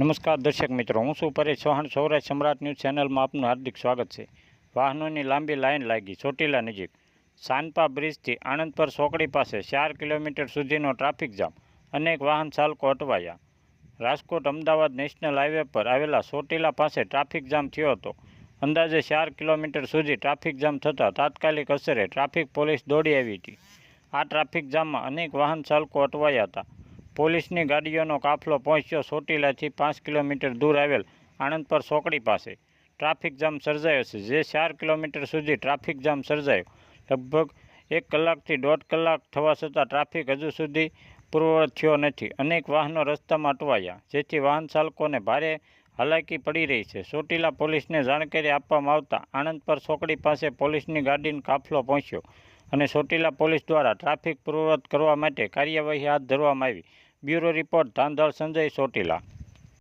નમસ્કાર દર્શક મિત્રો, હું છું પરેશ ચૌહાણ. સૌરાષ્ટ્ર સમ્રાટ ન્યૂઝ ચેનલમાં આપનું હાર્દિક સ્વાગત છે. વાહનોની લાંબી લાઇન લાગી, ચોટીલા નજીક. સાનપા બ્રિજથી આણંદ પર સોકડી પાસે ચાર કિલોમીટર સુધીનો ટ્રાફિક જામ. અનેક વાહન ચાલકો અટવાયા. રાજકોટ અમદાવાદ નેશનલ હાઈવે પર આવેલા ચોટીલા પાસે ટ્રાફિક જામ થયો હતો. અંદાજે ચાર કિલોમીટર સુધી ટ્રાફિક જામ થતાં તાત્કાલિક અસરે ટ્રાફિક પોલીસ દોડી આવી હતી. આ ટ્રાફિક જામમાં અનેક વાહન ચાલકો અટવાયા હતા. પોલીસની ગાડીઓનો કાફલો પહોંચ્યો ચોટીલાથી પાંચ કિલોમીટર દૂર આવેલ આણંદપર સોકડી પાસે. ટ્રાફિક જામ સર્જાયો છે. જે ચાર કિલોમીટર સુધી ટ્રાફિક જામ સર્જાયો. લગભગ એક કલાકથી દોઢ કલાક થવા છતાં ટ્રાફિક હજુ સુધી પૂર્વવત થયો નથી. અનેક વાહનો રસ્તામાં અટવાયા, જેથી વાહન ચાલકોને ભારે હાલાકી પડી રહી છે. ચોટીલા પોલીસને જાણકારી આપવામાં આવતા આણંદપર ચોકડી પાસે પોલીસની ગાડીનો કાફલો પહોંચ્યો અને ચોટીલા પોલીસ દ્વારા ટ્રાફિક પૂર્વવત કરવા માટે કાર્યવાહી હાથ ધરવામાં આવી. Bureau report Dhandhal Sanjay Chotila